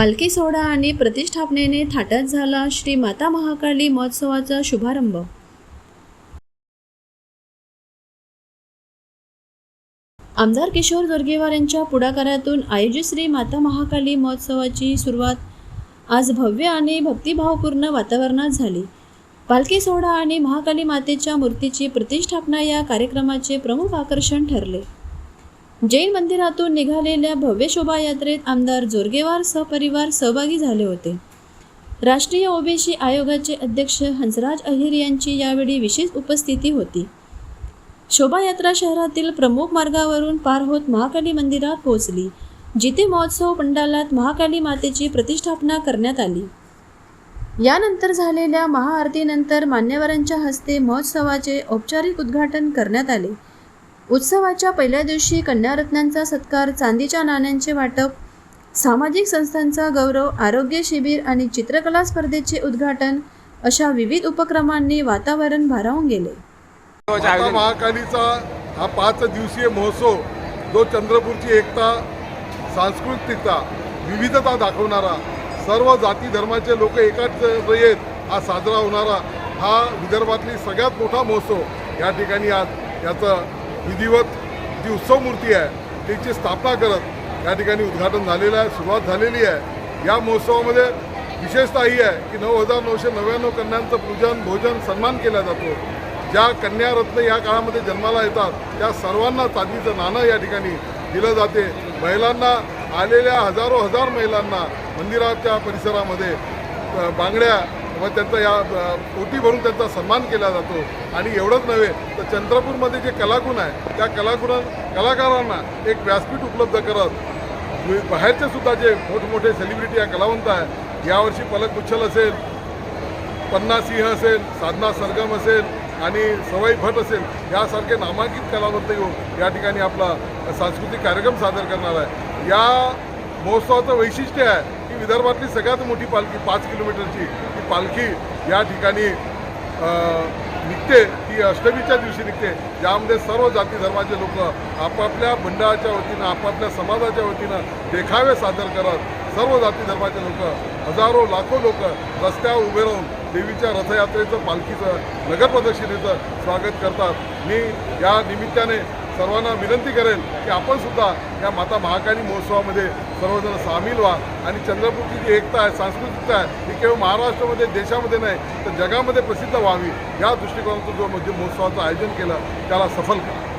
पालखी सोहळा आणि प्रतिष्ठापनेने थाटात झाला श्री माता महाकाली महोत्सवाचा शुभारंभ. आमदार किशोर जोरगेवार यांच्या पुढाकारातून आयोजित श्री माता महाकाली महोत्सवाची सुरुवात आज भव्य आणि भक्तिभावपूर्ण वातावरणात झाली. पालखी सोहळा आणि महाकाली मातेच्या मूर्तीची प्रतिष्ठापना या कार्यक्रमाचे प्रमुख आकर्षण ठरले. जैन मंदिरातून निघालेल्या भव्य शोभायात्रेत आमदार जोरगेवार सहपरिवार सहभागी झाले होते. राष्ट्रीय ओबीसी आयोगाचे अध्यक्ष हंसराज अहिर यांची यावेळी विशेष उपस्थिती होती. शोभायात्रा शहरातील प्रमुख मार्गावरून पार होत महाकाली मंदिरात पोहोचली जिथे महोत्सव पंडालात महाकाली मातेची प्रतिष्ठापना करण्यात आली. यानंतर झालेल्या महाआरतीनंतर मान्यवरांच्या हस्ते महोत्सवाचे औपचारिक उद्घाटन करण्यात आले. उत्सवाच्या पहिल्या दिवशी कन्यारत्नांचा सत्कार चांदीच्या नाण्यांचे वाटप सामाजिक संस्थांचा गौरव आरोग्य शिबिर आणि चित्रकला स्पर्धेचे उद्घाटन अशा विविध उपक्रमांनी वातावरण भारावून गेले. महाकालीचा हा पाच दिवसीय महोत्सव जो चंद्रपूरची एकता सांस्कृतिकता विविधता दाखवणारा सर्व जाती धर्माचे लोक एकाच येत हा साजरा होणारा हा विदर्भातली सगळ्यात मोठा महोत्सव या ठिकाणी आज याचं विधिवत जी उत्सव मूर्ती आहे त्याची स्थापना करत या ठिकाणी उद्घाटन झालेलं आहे सुरुवात झालेली आहे. या महोत्सवामध्ये विशेषतः ही आहे की नऊ हजार नऊशे नव्याण्णव कन्यांचं पूजन भोजन सन्मान केला जातो. ज्या कन्यारत्न या काळामध्ये जन्माला येतात त्या सर्वांना चांदीचं नाणं या ठिकाणी दिलं जाते. महिलांना आलेल्या हजारो हजार महिलांना मंदिराच्या परिसरामध्ये बांगड्या व त्यांचा या ओटी भरून त्यांचा सन्मान केला जातो. आणि एवढंच नव्हे तर चंद्रपूरमध्ये जे कलागुण आहे त्या कलागुण कलाकारांना एक व्यासपीठ उपलब्ध करत बाहेरचे सुद्धा जे मोठमोठे सेलिब्रिटी या कलावंत आहे यावर्षी पलक उच्छल असेल पन्ना सिंह असेल साधना सरगम असेल आणि सवाई भट असेल यासारखे नामांकित कलावंत येऊन या ठिकाणी आपला सांस्कृतिक कार्यक्रम सादर करणार आहे. या महोत्सवाचं वैशिष्ट्य आहे विदर्भातली सगळ्यात मोठी पालखी पाच किलोमीटरची ती पालखी या ठिकाणी निघते. ती अष्टमीच्या दिवशी निघते. ज्यामध्ये सर्व जाती धर्माचे लोक आपापल्या मंडळाच्या वतीनं आपापल्या समाजाच्या वतीनं देखावे सादर करत सर्व जाती धर्माचे लोक हजारो लाखो लोक रस्त्यावर उभे राहून देवीच्या रथयात्रेचं पालखीचं नगर स्वागत करतात. मी या निमित्ताने सर्वांना विनंती करेन की आपण सुद्धा या माता महाकाली महोत्सवामध्ये सर्वजण सामील व्हा. आणि चंद्रपूरची जी एकता आहे सांस्कृतिकता आहे ही केवळ महाराष्ट्रामध्ये देशामध्ये नाही तर जगामध्ये प्रसिद्ध व्हावी. या दृष्टिकोनातून जो म्हणजे महोत्सवाचं आयोजन केलं त्याला सफल करा.